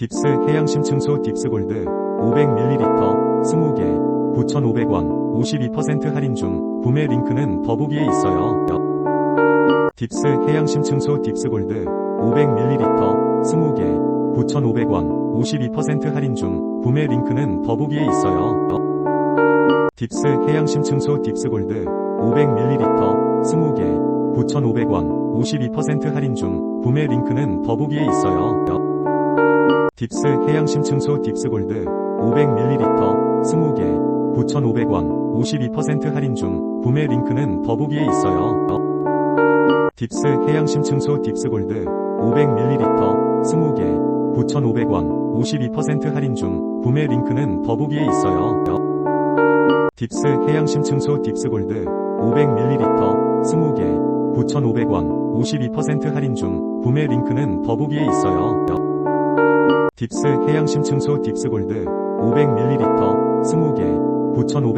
딥스 해양심층소 딥스골드 500ml 20개 9,500원 52% 할인 중 구매 링크는 더보기에 있어요. 딥스 해양심층소 딥스골드 500ml 20개 9,500원 52% 할인 중 구매 링크는 더보기에 있어요. 딥스 해양심층소 딥스골드 500ml 20개 9,500원 52% 할인 중 구매 링크는 더보기에 있어요. 딥스 해양심층소 딥스골드 500ml 20개 9,500원 52% 할인 중 구매 링크는 더보기에 있어요. 딥스 해양심층소 딥스골드 500ml 20개 9,500원 52% 할인 중 구매 링크는 더보기에 있어요. 딥스 해양심층소 딥스골드 500ml 20개 9,500원 52% 할인 중 구매 링크는 더보기에 있어요. 딥스 해양심층소 딥스골드 500ml 20개 9,500